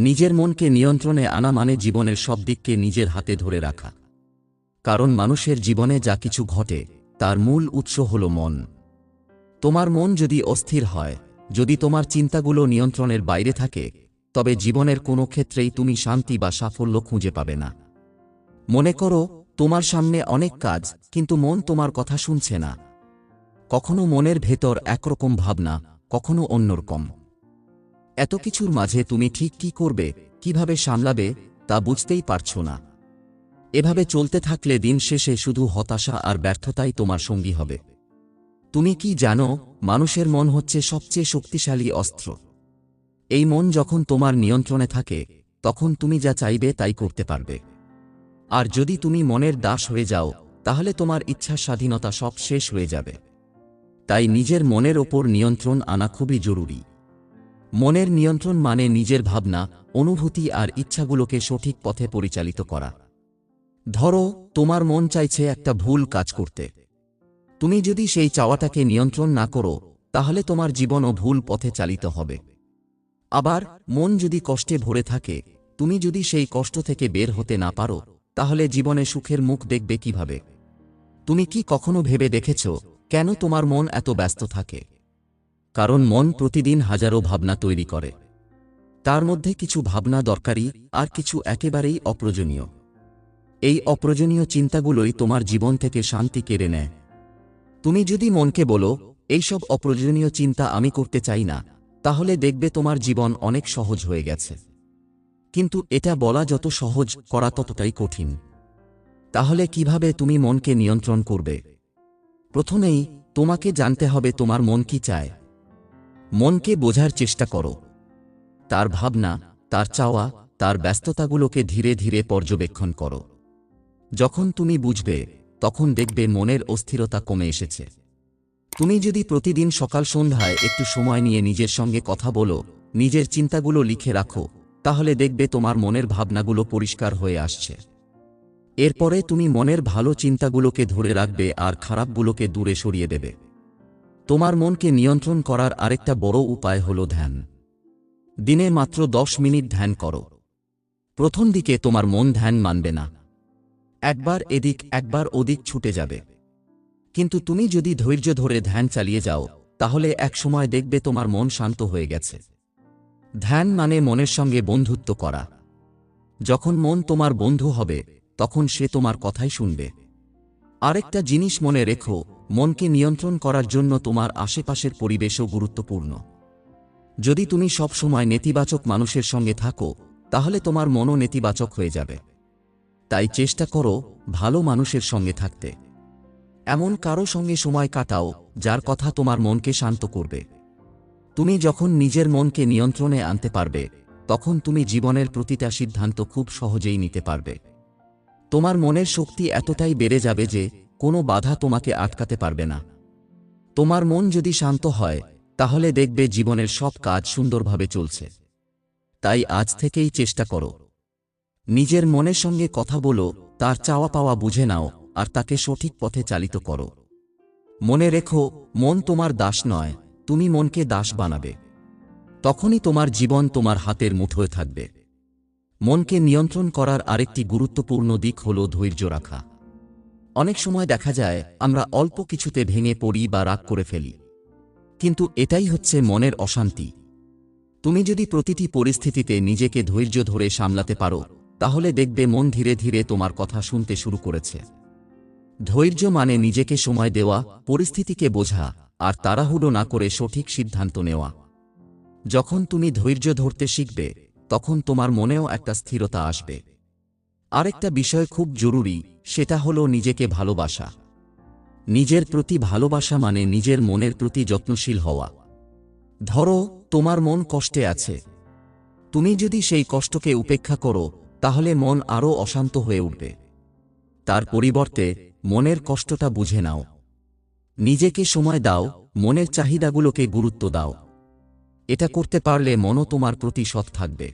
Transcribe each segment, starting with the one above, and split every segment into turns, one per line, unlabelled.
নিজের মনকে নিয়ন্ত্রণে আনা মানে জীবনের সব দিককে নিজের হাতে ধরে রাখা। কারণ মানুষের জীবনে যা কিছু ঘটে, তার মূল উৎস হল মন। তোমার মন যদি অস্থির হয়, যদি তোমার চিন্তাগুলো নিয়ন্ত্রণের বাইরে থাকে, তবে জীবনের কোনো ক্ষেত্রেই তুমি শান্তি বা সাফল্য খুঁজে পাবে না। মনে করো, তোমার সামনে অনেক কাজ, কিন্তু মন তোমার কথা শুনছে না। কখনো মনের ভেতর একরকম ভাবনা, কখনো অন্যরকম। এত কিছুর মাঝে তুমি ঠিক কি করবে, কীভাবে সামলাবে, তা বুঝতেই পারছ না। এভাবে চলতে থাকলে দিন শেষে শুধু হতাশা আর ব্যর্থতাই তোমার সঙ্গী হবে। তুমি কি জানো, মানুষের মন হচ্ছে সবচেয়ে শক্তিশালী অস্ত্র। এই মন যখন তোমার নিয়ন্ত্রণে থাকে, তখন তুমি যা চাইবে তাই করতে পারবে। আর যদি তুমি মনের দাস হয়ে যাও, তাহলে তোমার ইচ্ছা স্বাধীনতা সব শেষ হয়ে যাবে। তাই নিজের মনের ওপর নিয়ন্ত্রণ আনা খুবই জরুরি। মনের নিয়ন্ত্রণ মানে নিজের ভাবনা, অনুভূতি আর ইচ্ছাগুলোকে সঠিক পথে পরিচালিত করা। ধরো, তোমার মন চাইছে একটা ভুল কাজ করতে। তুমি যদি সেই চাওয়াটাকে নিয়ন্ত্রণ না করো, তাহলে তোমার জীবনও ভুল পথে চালিত হবে। আবার, মন যদি কষ্টে ভরে থাকে, তুমি যদি সেই কষ্ট থেকে বের হতে না পারো, তাহলে জীবনে সুখের মুখ দেখবে কীভাবে? তুমি কি কখনো ভেবে দেখেছ, কেন তোমার মন এত ব্যস্ত থাকে? কারণ মন প্রতিদিন হাজারো ভাবনা তৈরি করে। তার মধ্যে কিছু ভাবনা দরকারি আর কিছু একেবারেই অপ্রয়োজনীয়। এই অপ্রয়োজনীয় চিন্তাগুলোই তোমার জীবন থেকে শান্তি কেড়ে নেয়। তুমি যদি মনকে বলো এইসব অপ্রয়োজনীয় চিন্তা আমি করতে চাই না, তাহলে দেখবে তোমার জীবন অনেক সহজ হয়ে গেছে। কিন্তু এটা বলা যত সহজ, করা ততটাই কঠিন। তাহলে কীভাবে তুমি মনকে নিয়ন্ত্রণ করবে? প্রথমেই তোমাকে জানতে হবে তোমার মন কি চায়। মনকে বোঝার চেষ্টা করো। তার ভাবনা, তার চাওয়া, তার ব্যস্ততাগুলোকে ধীরে ধীরে পর্যবেক্ষণ করো। যখন তুমি বুঝবে, তখন দেখবে মনের অস্থিরতা কমে এসেছে। তুমি যদি প্রতিদিন সকাল সন্ধ্যায় একটু সময় নিয়ে নিজের সঙ্গে কথা বলো, নিজের চিন্তাগুলো লিখে রাখো, তাহলে দেখবে তোমার মনের ভাবনাগুলো পরিষ্কার হয়ে আসছে। এরপরে তুমি মনের ভালো চিন্তাগুলোকে ধরে রাখবে আর খারাপগুলোকে দূরে সরিয়ে দেবে। তোমার মনকে নিয়ন্ত্রণ করার আরেকটা বড় উপায় হল ধ্যান। দিনে মাত্র দশ মিনিট ধ্যান করো। প্রথম দিকে তোমার মন ধ্যান মানবে না। একবার এদিক, একবার ওদিক ছুটে যাবে। কিন্তু তুমি যদি ধৈর্য ধরে ধ্যান চালিয়ে যাও, তাহলে একসময় দেখবে তোমার মন শান্ত হয়ে গেছে। ধ্যান মানে মনের সঙ্গে বন্ধুত্ব করা। যখন মন তোমার বন্ধু হবে, তখন সে তোমার কথাই শুনবে। আরেকটা জিনিস মনে রেখো, মনকে নিয়ন্ত্রণ করার জন্য তোমার আশেপাশের পরিবেশও গুরুত্বপূর্ণ। যদি তুমি সব সময় নেতিবাচক মানুষের সঙ্গে থাকো, তাহলে তোমার মনও নেতিবাচক হয়ে যাবে। তাই চেষ্টা করো ভালো মানুষের সঙ্গে থাকতে। এমন কারও সঙ্গে সময় কাটাও, যার কথা তোমার মনকে শান্ত করবে। তুমি যখন নিজের মনকে নিয়ন্ত্রণে আনতে পারবে, তখন তুমি জীবনের প্রতিটা সিদ্ধান্ত খুব সহজেই নিতে পারবে। তোমার মনের শক্তি এতটাই বেড়ে যাবে যে কোনো বাধা তোমাকে আটকাতে পারবে না। তোমার মন যদি শান্ত হয়, তাহলে দেখবে জীবনের সব কাজ সুন্দরভাবে চলছে। তাই আজ থেকেই চেষ্টা করো। নিজের মনের সঙ্গে কথা বলো, তার চাওয়া পাওয়া বুঝে নাও, আর তাকে সঠিক পথে চালিত করো। মনে রেখো, মন তোমার দাস নয়, তুমি মনকে দাস বানাবে। তখনই তোমার জীবন তোমার হাতের মুঠোয় থাকবে। মনকে নিয়ন্ত্রণ করার আরেকটি গুরুত্বপূর্ণ দিক হল ধৈর্য রাখা। অনেক সময় দেখা যায়, আমরা অল্প কিছুতে ভেঙে পড়ি বা রাগ করে ফেলি। কিন্তু এটাই হচ্ছে মনের অশান্তি। তুমি যদি প্রতিটি পরিস্থিতিতে নিজেকে ধৈর্য ধরে সামলাতে পারো, তাহলে দেখবে মন ধীরে ধীরে তোমার কথা শুনতে শুরু করেছে। ধৈর্য মানে নিজেকে সময় দেওয়া, পরিস্থিতিকে বোঝা, আর তাড়াহুড়ো না করে সঠিক সিদ্ধান্ত নেওয়া। যখন তুমি ধৈর্য ধরতে শিখবে তখন তোমার মনেও একটা স্থিরতা আসবে। আরেকটা বিষয় খুব জরুরি, সেটা হলো নিজেকে ভালোবাসা। নিজের প্রতি ভালোবাসা মানে নিজের মনের প্রতি যত্নশীল হওয়া। ধরো, তোমার মন কষ্টে আছে। তুমি যদি সেই কষ্টকে উপেক্ষা করো, তাহলে মন আরও অশান্ত হয়ে উঠবে। তার পরিবর্তে, মনের কষ্টটা বুঝে নাও। নিজেকে সময় দাও, মনের চাহিদাগুলোকে গুরুত্ব দাও। এটা করতে পারলে মনও তোমার প্রতি সৎ থাকবে।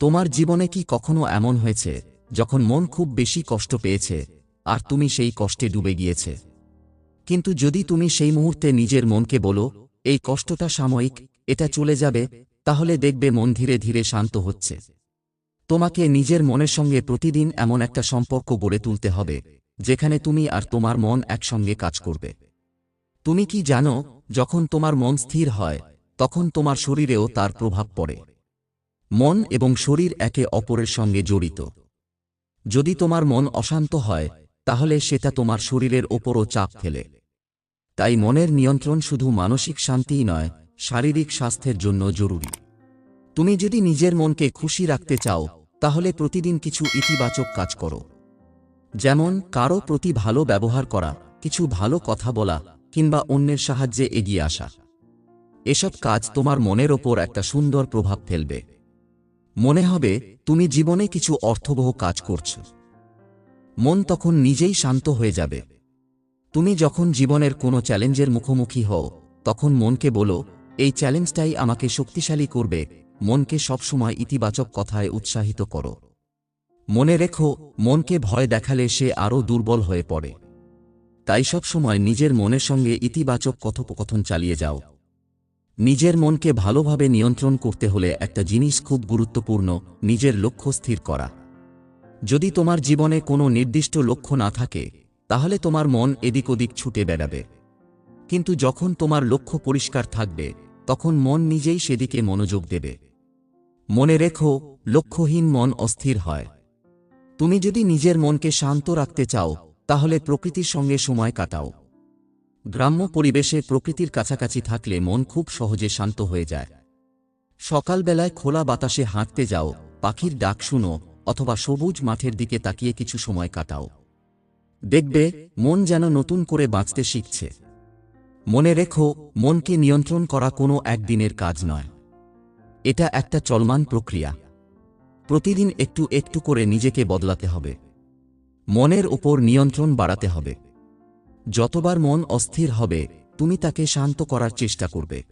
তোমার জীবনে কি কখনো এমন হয়েছে, যখন মন খুব বেশি কষ্ট পেয়েছে, আর তুমি সেই কষ্টে ডুবে গিয়েছে? কিন্তু যদি তুমি সেই মুহূর্তে নিজের মনকে বলো, এই কষ্টটা সাময়িক, এটা চলে যাবে, তাহলে দেখবে মন ধীরে ধীরে শান্ত হচ্ছে। তোমাকে নিজের মনের সঙ্গে প্রতিদিন এমন একটা সম্পর্ক গড়ে তুলতে হবে, যেখানে তুমি আর তোমার মন একসঙ্গে কাজ করবে। তুমি কি জানো, যখন তোমার মন স্থির হয় তখন তোমার শরীরেও তার প্রভাব পড়ে। মন এবং শরীর একে অপরের সঙ্গে জড়িত। যদি তোমার মন অশান্ত হয়, তাহলে সেটা তোমার শরীরের ওপরও চাপ ফেলে। তাই মনের নিয়ন্ত্রণ শুধু মানসিক শান্তিই নয়, শারীরিক স্বাস্থ্যের জন্য জরুরি। তুমি যদি নিজের মনকে খুশি রাখতে চাও, তাহলে প্রতিদিন কিছু ইতিবাচক কাজ করো। যেমন, কারও প্রতি ভালো ব্যবহার করা, কিছু ভালো কথা বলা, কিংবা অন্যের সাহায্যে এগিয়ে আসা। এসব কাজ তোমার মনের ওপর একটা সুন্দর প্রভাব ফেলবে। মনে হবে, তুমি জীবনে কিছু অর্থবহ কাজ করছ। মন তখন নিজেই শান্ত হয়ে যাবে। তুমি যখন জীবনের কোনো চ্যালেঞ্জের মুখোমুখি হও, তখন মনকে বলো, এই চ্যালেঞ্জটাই আমাকে শক্তিশালী করবে। মনকে সবসময় ইতিবাচক কথায় উৎসাহিত করো। মনে রেখো, মনকে ভয় দেখালে সে আরও দুর্বল হয়ে পড়ে। তাই সবসময় নিজের মনের সঙ্গে ইতিবাচক কথোপকথন চালিয়ে যাও। নিজের মনকে ভালোভাবে নিয়ন্ত্রণ করতে হলে একটা জিনিস খুব গুরুত্বপূর্ণ, নিজের লক্ষ্য স্থির করা। যদি তোমার জীবনে কোনো নির্দিষ্ট লক্ষ্য না থাকে, তাহলে তোমার মন এদিক ওদিক ছুটে বেড়াবে। কিন্তু যখন তোমার লক্ষ্য পরিষ্কার থাকবে, তখন মন নিজেই সেদিকে মনোযোগ দেবে। মনে রেখো, লক্ষ্যহীন মন অস্থির হয়। তুমি যদি নিজের মনকে শান্ত রাখতে চাও, তাহলে প্রকৃতির সঙ্গে সময় কাটাও। গ্রাম্য পরিবেশে প্রকৃতির কাছাকাছি থাকলে মন খুব সহজে শান্ত হয়ে যায়। সকালবেলায় খোলা বাতাসে হাঁটতে যাও, পাখির ডাক শুনো, অথবা সবুজ মাঠের দিকে তাকিয়ে কিছু সময় কাটাও। দেখবে, মন যেন নতুন করে বাঁচতে শিখছে। মনে রেখো, মনকে নিয়ন্ত্রণ করা কোনো একদিনের কাজ নয়। এটা একটা চলমান প্রক্রিয়া। প্রতিদিন একটু একটু করে নিজেকে বদলাতে হবে। মনের ওপর নিয়ন্ত্রণ বাড়াতে হবে। যতবার মন অস্থির হবে, তুমি তাকে শান্ত করার চেষ্টা করবে।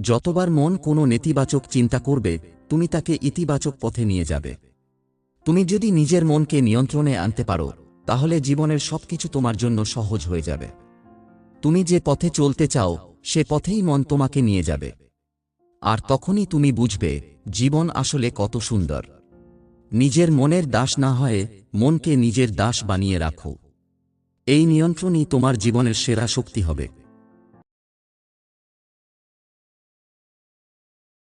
যতবার মন কোনো নেতিবাচক চিন্তা করবে, তুমি তাকে ইতিবাচক পথে নিয়ে যাবে। তুমি যদি নিজের মনকে নিয়ন্ত্রণে আনতে পারো, তাহলে জীবনের সবকিছু তোমার জন্য সহজ হয়ে যাবে। তুমি যে পথে চলতে চাও, সে পথেই মন তোমাকে নিয়ে যাবে। আর তখনই তুমি বুঝবে, জীবন আসলে কত সুন্দর। নিজের মনের দাস না হয়ে, মনকে নিজের দাস বানিয়ে রাখো। এই নিয়ন্ত্রণই তোমার জীবনের সেরা শক্তি হবে।